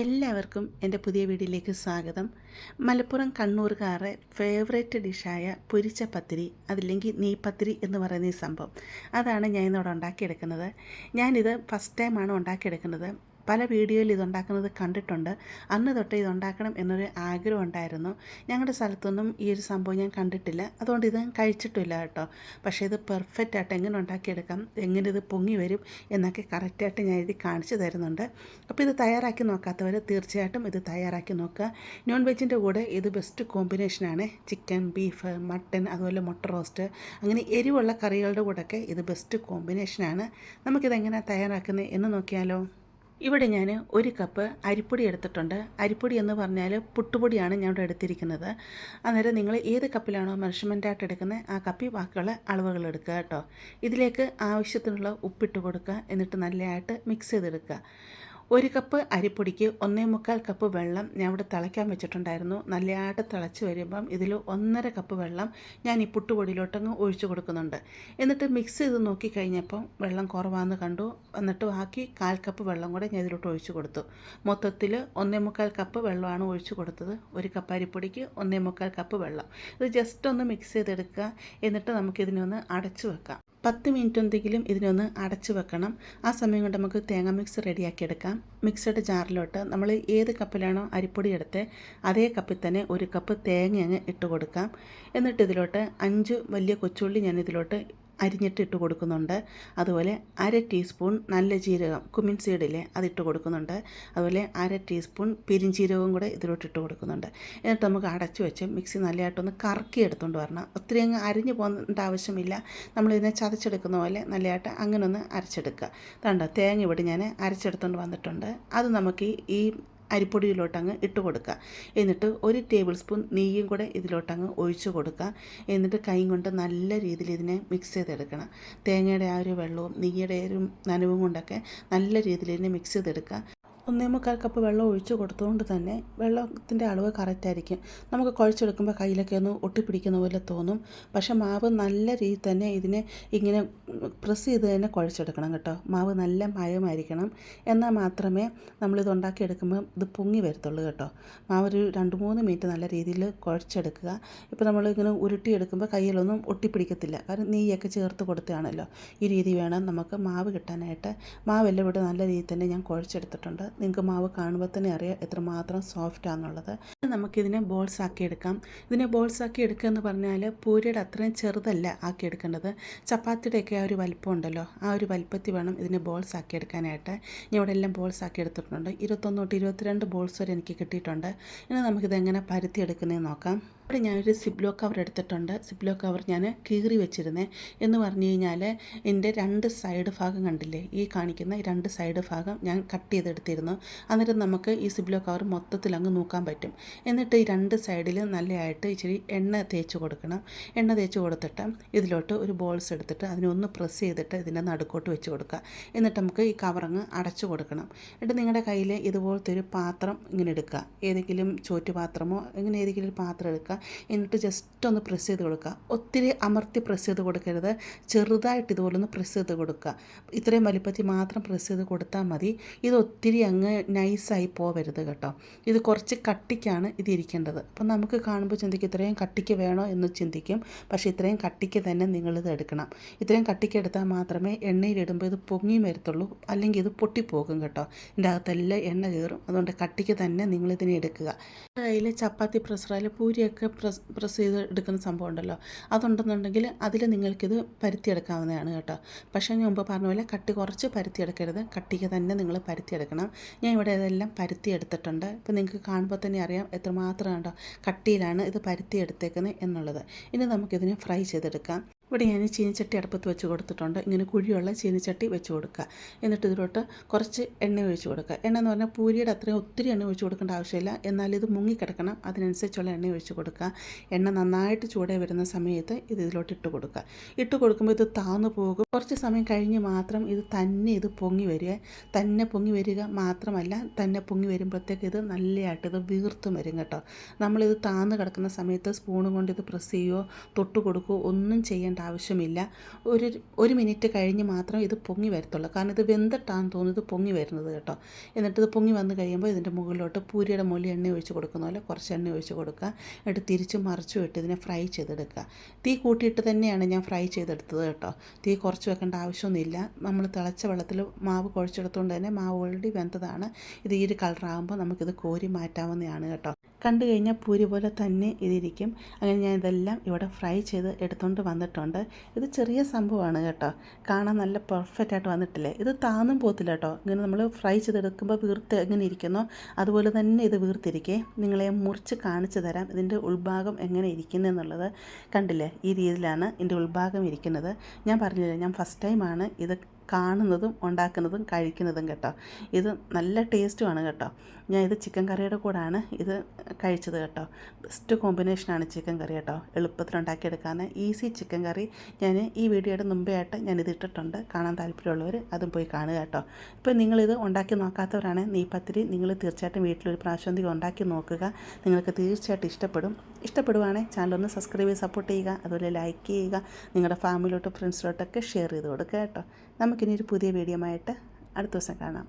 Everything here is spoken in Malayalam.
എല്ലാവർക്കും എന്റെ പുതിയ വീഡിയോയിലേക്ക് സ്വാഗതം. മലപ്പുറം കണ്ണൂർക്കാരുടെ ഫേവറേറ്റ് ഡിഷായ പൊരിച്ച പത്തിരി അതില്ലെങ്കിൽ നെയ്പത്തിരി എന്ന് പറയുന്ന ഈ സംഭവം. അതാണ് ഞാൻ ഇന്നിവിടെ ഉണ്ടാക്കിയെടുക്കുന്നത്. ഞാനിത് ഫസ്റ്റ് ടൈമാണ് ഉണ്ടാക്കിയെടുക്കുന്നത്. പല വീഡിയോയിൽ ഇതുണ്ടാക്കുന്നത് കണ്ടിട്ടുണ്ട്. അന്ന് തൊട്ട് ഇതുണ്ടാക്കണം എന്നൊരു ആഗ്രഹം ഉണ്ടായിരുന്നു. ഞങ്ങളുടെ സ്ഥലത്തൊന്നും ഈ ഒരു സംഭവം ഞാൻ കണ്ടിട്ടില്ല. അതുകൊണ്ട് ഇത് കഴിച്ചിട്ടില്ല കേട്ടോ. പക്ഷേ ഇത് പെർഫെക്റ്റ് ആയിട്ട് എങ്ങനെ ഉണ്ടാക്കിയെടുക്കാം എങ്ങനെ ഇത് പൊങ്ങി വരും എന്നൊക്കെ കറക്റ്റായിട്ട് ഞാൻ എഴുതി കാണിച്ചു തരുന്നുണ്ട്. അപ്പോൾ ഇത് തയ്യാറാക്കി നോക്കാത്തവർ തീർച്ചയായിട്ടും ഇത് തയ്യാറാക്കി നോക്കുക. നോൺ വെജിന്റെ കൂടെ ഇത് ബെസ്റ്റ് കോമ്പിനേഷനാണ് ചിക്കൻ ബീഫ് മട്ടൻ അതുപോലെ മുട്ട റോസ്റ്റ് അങ്ങനെ എരിവുള്ള കറികളുടെ കൂടെയൊക്കെ ഇത് ബെസ്റ്റ് കോമ്പിനേഷനാണ് നമുക്കിതെങ്ങനെ തയ്യാറാക്കുന്നത് എന്ന് നോക്കിയാലോ. ഇവിടെ ഞാൻ ഒരു കപ്പ് അരിപ്പൊടി എടുത്തിട്ടുണ്ട്. അരിപ്പൊടി എന്ന് പറഞ്ഞാൽ പുട്ടുപൊടിയാണ് ഞാൻ ഇവിടെ എടുത്തിരിക്കുന്നത്. അന്നേരം നിങ്ങൾ ഏത് കപ്പിലാണോ മെഷർമെന്റ് ആയിട്ട് എടുക്കുന്നത് ആ കപ്പി ബാക്കിയുള്ള അളവുകൾ എടുക്കുക കേട്ടോ. ഇതിലേക്ക് ആവശ്യത്തിനുള്ള ഉപ്പിട്ട് കൊടുക്കുക. എന്നിട്ട് നല്ലതായിട്ട് മിക്സ് ചെയ്തെടുക്കുക. ഒരു കപ്പ് അരിപ്പൊടിക്ക് ഒന്നേ മുക്കാൽ കപ്പ് വെള്ളം ഞാൻ ഇവിടെ തിളയ്ക്കാൻ വെച്ചിട്ടുണ്ടായിരുന്നു. നല്ലതായിട്ട് തിളച്ച് വരുമ്പം ഇതിൽ ഒന്നര കപ്പ് വെള്ളം ഞാൻ ഈ പുട്ടുപൊടിയിലോട്ടങ്ങ് ഒഴിച്ചു കൊടുക്കുന്നുണ്ട്. എന്നിട്ട് മിക്സ് ചെയ്ത് നോക്കി കഴിഞ്ഞപ്പം വെള്ളം കുറവാണെന്ന് കണ്ടു. എന്നിട്ട് ബാക്കി കാൽ കപ്പ് വെള്ളം കൂടെ ഞാൻ ഇതിലോട്ട് ഒഴിച്ചു കൊടുത്തു. മൊത്തത്തിൽ ഒന്നേ മുക്കാൽ കപ്പ് വെള്ളമാണ് ഒഴിച്ചു കൊടുത്തത്. ഒരു കപ്പ് അരിപ്പൊടിക്ക് ഒന്നേ മുക്കാൽ കപ്പ് വെള്ളം. ഇത് ജസ്റ്റ് ഒന്ന് മിക്സ് ചെയ്തെടുക്കുക. എന്നിട്ട് നമുക്കിതിനൊന്ന് അടച്ചു വെക്കാം. പത്ത് മിനിറ്റ് എന്തെങ്കിലും ഇതിനൊന്ന് അടച്ച് വെക്കണം. ആ സമയം കൊണ്ട് നമുക്ക് തേങ്ങ മിക്സ് റെഡിയാക്കി എടുക്കാം. മിക്സഡ് ജാറിലോട്ട് നമ്മൾ ഏത് കപ്പിലാണോ അരിപ്പൊടി എടുത്ത് അതേ കപ്പിൽ തന്നെ ഒരു കപ്പ് തേങ്ങ അങ്ങ് ഇട്ട് കൊടുക്കാം. എന്നിട്ട് ഇതിലോട്ട് അഞ്ച് വലിയ കൊച്ചുള്ളി ഞാൻ ഇതിലോട്ട് അരിഞ്ഞിട്ട് ഇട്ട് കൊടുക്കുന്നുണ്ട്. അതുപോലെ അര ടീസ്പൂൺ നല്ല ജീരകം കുമിൻ സീഡിലെ അതിട്ട് കൊടുക്കുന്നുണ്ട്. അതുപോലെ അര ടീസ്പൂൺ പെരിഞ്ചീരകവും കൂടെ ഇതിലോട്ട് ഇട്ട് കൊടുക്കുന്നുണ്ട്. എന്നിട്ട് നമുക്ക് അടച്ചു വെച്ച് മിക്സി നല്ലതായിട്ടൊന്ന് കറക്കി എടുത്തുകൊണ്ട് വരണം. ഒത്തിരി അങ്ങ് അരിഞ്ഞു പോകേണ്ട ആവശ്യമില്ല. നമ്മളിതിനെ ചതച്ചെടുക്കുന്ന പോലെ നല്ലതായിട്ട് അങ്ങനെ ഒന്ന് അരച്ചെടുക്കുക. കണ്ടോ? തേങ്ങ ഇവിടെ ഞാൻ അരച്ചെടുത്തുകൊണ്ട് വന്നിട്ടുണ്ട്. അത് നമുക്ക് ഈ അരിപ്പൊടിയിലോട്ടങ്ങ് ഇട്ട് കൊടുക്കുക. എന്നിട്ട് ഒരു ടേബിൾ സ്പൂൺ നെയ്യും കൂടെ ഇതിലോട്ടങ്ങ് ഒഴിച്ചു കൊടുക്കുക. എന്നിട്ട് കൈ കൊണ്ട് നല്ല രീതിയിൽ ഇതിനെ മിക്സ് ചെയ്തെടുക്കണം. തേങ്ങയുടെ ആ ഒരു വെള്ളവും നെയ്യുടെ ഒരു നനവും കൊണ്ടൊക്കെ നല്ല രീതിയിൽ ഇതിനെ മിക്സ് ചെയ്തെടുക്കുക. ഒന്നേ മുക്കാൽ കപ്പ് വെള്ളം ഒഴിച്ച് കൊടുത്തുകൊണ്ട് തന്നെ വെള്ളത്തിന്റെ അളവ് കറക്റ്റായിരിക്കും നമുക്ക് കുഴച്ചെടുക്കുമ്പോൾ കയ്യിലൊക്കെ ഒന്ന് ഒട്ടിപ്പിടിക്കുന്ന പോലെ തോന്നും. പക്ഷേ മാവ് നല്ല രീതിയിൽ തന്നെ ഇതിനെ ഇങ്ങനെ പ്രസ് ചെയ്ത് തന്നെ കുഴച്ചെടുക്കണം കേട്ടോ. മാവ് നല്ല മയമായിരിക്കണം. എന്നാൽ മാത്രമേ നമ്മളിത് ഉണ്ടാക്കിയെടുക്കുമ്പോൾ ഇത് പൊങ്ങി വരത്തുള്ളൂ കേട്ടോ. മാവ് ഒരു രണ്ട് മൂന്ന് മിനിറ്റ് നല്ല രീതിയിൽ കുഴച്ചെടുക്കുക. ഇപ്പോൾ നമ്മളിങ്ങനെ ഉരുട്ടിയെടുക്കുമ്പോൾ കയ്യിലൊന്നും ഒട്ടിപ്പിടിക്കത്തില്ല. കാരണം നെയ്യൊക്കെ ചേർത്ത് കൊടുത്തതാണല്ലോ ഈ രീതി വേണം നമുക്ക് മാവ് കിട്ടാനായിട്ട്. മാവെല്ലാം ഇവിടെ നല്ല രീതിയിൽ തന്നെ ഞാൻ കുഴച്ചെടുത്തിട്ടുണ്ട്. നിങ്ങൾക്ക് മാവ് കാണുമ്പോൾ തന്നെ അറിയാം എത്രമാത്രം സോഫ്റ്റ് ആണെന്നുള്ളത്. നമുക്കിതിനെ ബോൾസ് ആക്കി എടുക്കാം. ഇതിനെ ബോൾസ് ആക്കി എടുക്കുക എന്ന് പറഞ്ഞാൽ പൂരിയുടെ അത്രയും ചെറുതല്ല ആക്കി എടുക്കേണ്ടത്. ചപ്പാത്തിയുടെയൊക്കെ ആ ഒരു വലിപ്പം ഉണ്ടല്ലോ ആ ഒരു വലിപ്പത്തിൽ വേണം ഇതിനെ ബോൾസ് ആക്കി എടുക്കാനായിട്ട്. ഞാൻ ഇവിടെ എല്ലാം ബോൾസ് ആക്കി എടുത്തിട്ടുണ്ട്. ഇരുപത്തൊന്ന് തൊട്ട് ഇരുപത്തിരണ്ട് ബോൾസ് വരെ എനിക്ക് കിട്ടിയിട്ടുണ്ട്. ഇനി നമുക്കിത് എങ്ങനെ പരുത്തി എടുക്കുന്നതെന്ന് നോക്കാം. ഇവിടെ ഞാനൊരു സിബ്ലോ കവർ എടുത്തിട്ടുണ്ട്. സിബ്ലോ കവർ ഞാൻ കീറി വെച്ചിരുന്നേ. എന്ന് പറഞ്ഞു കഴിഞ്ഞാൽ എന്റെ രണ്ട് സൈഡ് ഭാഗം കണ്ടില്ലേ? ഈ കാണിക്കുന്ന രണ്ട് സൈഡ് ഭാഗം ഞാൻ കട്ട് ചെയ്തെടുത്തിരുന്നു. അന്നേരം നമുക്ക് ഈ സിബ്ലോ കവർ മൊത്തത്തിൽ അങ്ങ് നോക്കാൻ പറ്റും. എന്നിട്ട് ഈ രണ്ട് സൈഡിൽ നല്ലതായിട്ട് ഇച്ചിരി എണ്ണ തേച്ച് കൊടുക്കണം. എണ്ണ തേച്ച് കൊടുത്തിട്ട് ഇതിലോട്ട് ഒരു ബോൾസ് എടുത്തിട്ട് അതിനൊന്ന് പ്രസ് ചെയ്തിട്ട് ഇതിന്റെ നടുക്കോട്ട് വെച്ച് കൊടുക്കുക. എന്നിട്ട് നമുക്ക് ഈ കവറങ്ങ് അടച്ചു കൊടുക്കണം. എന്നിട്ട് നിങ്ങളുടെ കയ്യിൽ ഇതുപോലത്തെ ഒരു പാത്രം ഇങ്ങനെ എടുക്കുക. ഏതെങ്കിലും ചോറ്റുപാത്രമോ ഇങ്ങനെ ഏതെങ്കിലും ഒരു പാത്രം എടുക്കുക. എന്നിട്ട് ജസ്റ്റ് ഒന്ന് പ്രസ് ചെയ്ത് കൊടുക്കുക. ഒത്തിരി അമർത്തി പ്രസ് ചെയ്ത് കൊടുക്കരുത്. ചെറുതായിട്ട് ഇതുപോലെ ഒന്ന് പ്രസ് ചെയ്ത് കൊടുക്കുക. ഇത്രയും വലിപ്പത്തിൽ മാത്രം പ്രസ് ചെയ്ത് കൊടുത്താൽ മതി. ഇത് ഒത്തിരി അങ്ങ് നൈസായി പോവരുത് കേട്ടോ. ഇത് കുറച്ച് കട്ടിക്കാണ് ഇത് ഇരിക്കേണ്ടത്. അപ്പം നമുക്ക് കാണുമ്പോൾ ചിന്തിക്കും ഇത്രയും കട്ടിക്ക് വേണോ എന്ന് ചിന്തിക്കും. പക്ഷേ ഇത്രയും കട്ടിക്ക് തന്നെ നിങ്ങളിത് എടുക്കണം. ഇത്രയും കട്ടിക്ക് എടുത്താൽ മാത്രമേ എണ്ണയിലിടുമ്പോൾ ഇത് പൊങ്ങി വരത്തുള്ളൂ. അല്ലെങ്കിൽ ഇത് പൊട്ടിപ്പോകും കേട്ടോ. ഇതിന്റെ അകത്തെല്ലാം എണ്ണ കയറും. അതുകൊണ്ട് കട്ടിക്ക് തന്നെ നിങ്ങളിതിനെ എടുക്കുക. കയ്യിൽ ചപ്പാത്തി പ്രസറായാലും പൂരിയൊക്കെ പ്രസ് പ്രസ് ചെയ്ത് എടുക്കുന്ന സംഭവം ഉണ്ടല്ലോ അതുണ്ടെന്നുണ്ടെങ്കിൽ അതിൽ നിങ്ങൾക്കിത് പരുത്തിയെടുക്കാവുന്നതാണ് കേട്ടോ. പക്ഷേ ഞാൻ മുമ്പ് പറഞ്ഞ പോലെ കട്ടി കുറച്ച് പരുത്തിയെടുക്കരുത്. കട്ടിക്ക് തന്നെ നിങ്ങൾ പരുത്തിയെടുക്കണം. ഞാൻ ഇവിടെ ഇതെല്ലാം പരുത്തി എടുത്തിട്ടുണ്ട് ഇപ്പോൾ നിങ്ങൾക്ക് കാണുമ്പോൾ തന്നെ അറിയാം എത്രമാത്രം കേട്ടോ കട്ടിയിലാണ് ഇത് പരുത്തി എടുത്തേക്കുന്നത് എന്നുള്ളത്. ഇനി നമുക്കിതിനെ ഫ്രൈ ചെയ്തെടുക്കാം. ഇവിടെ ഞാൻ ചീനിച്ചട്ടി അടുപ്പത്ത് വെച്ച് കൊടുത്തിട്ടുണ്ട്. ഇങ്ങനെ കുഴിയുള്ള ചീനിച്ചട്ടി വെച്ച് കൊടുക്കുക. എന്നിട്ട് ഇതിലോട്ട് കുറച്ച് എണ്ണ ഒഴിച്ച് കൊടുക്കുക. എണ്ണ എന്ന് പറഞ്ഞാൽ പൂരിയുടെ അത്രയും ഒത്തിരി എണ്ണ ഒഴിച്ച് കൊടുക്കേണ്ട ആവശ്യമില്ല. എന്നാൽ ഇത് മുങ്ങിക്കിടക്കണം അതിനനുസരിച്ചുള്ള എണ്ണ ഒഴിച്ച് കൊടുക്കുക. എണ്ണ നന്നായിട്ട് ചൂടേ വരുന്ന സമയത്ത് ഇത് ഇതിലോട്ട് ഇട്ട് കൊടുക്കുക. ഇട്ട് കൊടുക്കുമ്പോൾ ഇത് താന്നു പോകും. കുറച്ച് സമയം കഴിഞ്ഞ് മാത്രം ഇത് തന്നെ ഇത് പൊങ്ങി വരിക. തന്നെ പൊങ്ങി വരിക മാത്രമല്ല തന്നെ പൊങ്ങി വരുമ്പോഴത്തേക്ക് ഇത് നല്ലതായിട്ട് ഇത് വീർത്തും വരും കേട്ടോ. നമ്മളിത് താന്ന് കിടക്കുന്ന സമയത്ത് സ്പൂൺ കൊണ്ട് ഇത് പ്രസ് ചെയ്യുകയോ തൊട്ട് കൊടുക്കുകയോ ഒന്നും ചെയ്യേണ്ട ആവശ്യമില്ല. ഒരു ഒരു മിനിറ്റ് കഴിഞ്ഞ് മാത്രം ഇത് പൊങ്ങി വരത്തുള്ളൂ. കാരണം ഇത് വെന്തിട്ടാന്ന് തോന്നുന്നത് പൊങ്ങി വരുന്നത് കേട്ടോ. എന്നിട്ട് ഇത് പൊങ്ങി വന്ന് കഴിയുമ്പോൾ ഇതിന്റെ മുകളിലോട്ട് പൂരിയുടെ മുകളിൽ എണ്ണ ഒഴിച്ച് കൊടുക്കുന്ന പോലെ കുറച്ച് എണ്ണ ഒഴിച്ച് കൊടുക്കുക. എന്നിട്ട് തിരിച്ച് മറിച്ചും ഇട്ട് ഇതിനെ ഫ്രൈ ചെയ്തെടുക്കുക. തീ കൂട്ടിയിട്ട് തന്നെയാണ് ഞാൻ ഫ്രൈ ചെയ്തെടുത്തത് കേട്ടോ. തീ കുറച്ച് വെക്കേണ്ട ആവശ്യമൊന്നുമില്ല. നമ്മൾ തിളച്ച വെള്ളത്തിൽ മാവ് കുഴച്ചെടുത്തുകൊണ്ട് തന്നെ മാവ് ഓൾറെഡി വെന്തതാണ്. ഇത് ഈ ഒരു കളറാകുമ്പോൾ നമുക്കിത് കോരി മാറ്റാവുന്നതാണ് കേട്ടോ. കണ്ടു കഴിഞ്ഞാൽ പൂരി പോലെ തന്നെ ഇതിരിക്കും. അങ്ങനെ ഞാൻ ഇതെല്ലാം ഇവിടെ ഫ്രൈ ചെയ്ത് എടുത്തുകൊണ്ട് വന്നിട്ടുണ്ട്. ഇത് ചെറിയ സംഭവമാണ് കേട്ടോ. കാണാൻ നല്ല പെർഫെക്റ്റ് ആയിട്ട് വന്നിട്ടില്ലേ? ഇത് താന്നും പോകത്തില്ല കേട്ടോ. ഇങ്ങനെ നമ്മൾ ഫ്രൈ ചെയ്തെടുക്കുമ്പോൾ വീർത്ത് എങ്ങനെ ഇരിക്കുന്നോ അതുപോലെ തന്നെ ഇത് വീർത്തിരിക്കേ. നിങ്ങളെ മുറിച്ച് കാണിച്ചു തരാം ഇതിന്റെ ഉൾഭാഗം എങ്ങനെ ഇരിക്കുന്നു എന്നുള്ളത്. കണ്ടില്ലേ? ഈ രീതിയിലാണ് ഇതിന്റെ ഉൾഭാഗം ഇരിക്കുന്നത്. ഞാൻ പറഞ്ഞില്ലേ ഞാൻ ഫസ്റ്റ് ടൈമാണ് ഇത് കാണുന്നതും ഉണ്ടാക്കുന്നതും കഴിക്കുന്നതും കേട്ടോ. ഇത് നല്ല ടേസ്റ്റുമാണ് കേട്ടോ. ഞാൻ ഇത് ചിക്കൻ കറിയുടെ കൂടാണ് ഇത് കഴിച്ചത് കേട്ടോ. ബെസ്റ്റ് കോമ്പിനേഷനാണ് ചിക്കൻ കറി കേട്ടോ. എളുപ്പത്തിൽ ഉണ്ടാക്കിയെടുക്കാൻ ഈസി ചിക്കൻ കറി ഞാൻ ഈ വീഡിയോയുടെ മുമ്പേ ആയിട്ട് ഞാനിത് ഇട്ടിട്ടുണ്ട്. കാണാൻ താല്പര്യമുള്ളവർ അതും പോയി കാണുക കേട്ടോ. ഇപ്പോൾ നിങ്ങളിത് ഉണ്ടാക്കി നോക്കാത്തവരാണ് നെയ്പത്തിരി നിങ്ങൾ തീർച്ചയായിട്ടും വീട്ടിലൊരു പ്രാവശ്യം ഉണ്ടാക്കി നോക്കുക. നിങ്ങൾക്ക് തീർച്ചയായിട്ടും ഇഷ്ടപ്പെടും. ഇഷ്ടപ്പെടുവാണെങ്കിൽ ചാനൽ ഒന്ന് സബ്സ്ക്രൈബ് ചെയ്ത് സപ്പോർട്ട് ചെയ്യുക. അതുപോലെ ലൈക്ക് ചെയ്യുക. നിങ്ങളുടെ ഫാമിലിലോട്ടും ഫ്രണ്ട്സിലോട്ടൊക്കെ ഷെയർ ചെയ്ത് കൊടുക്കുക കേട്ടോ. നമുക്കിനി ഒരു പുതിയ വീഡിയോ ആയിട്ട് അടുത്ത ദിവസം കാണാം.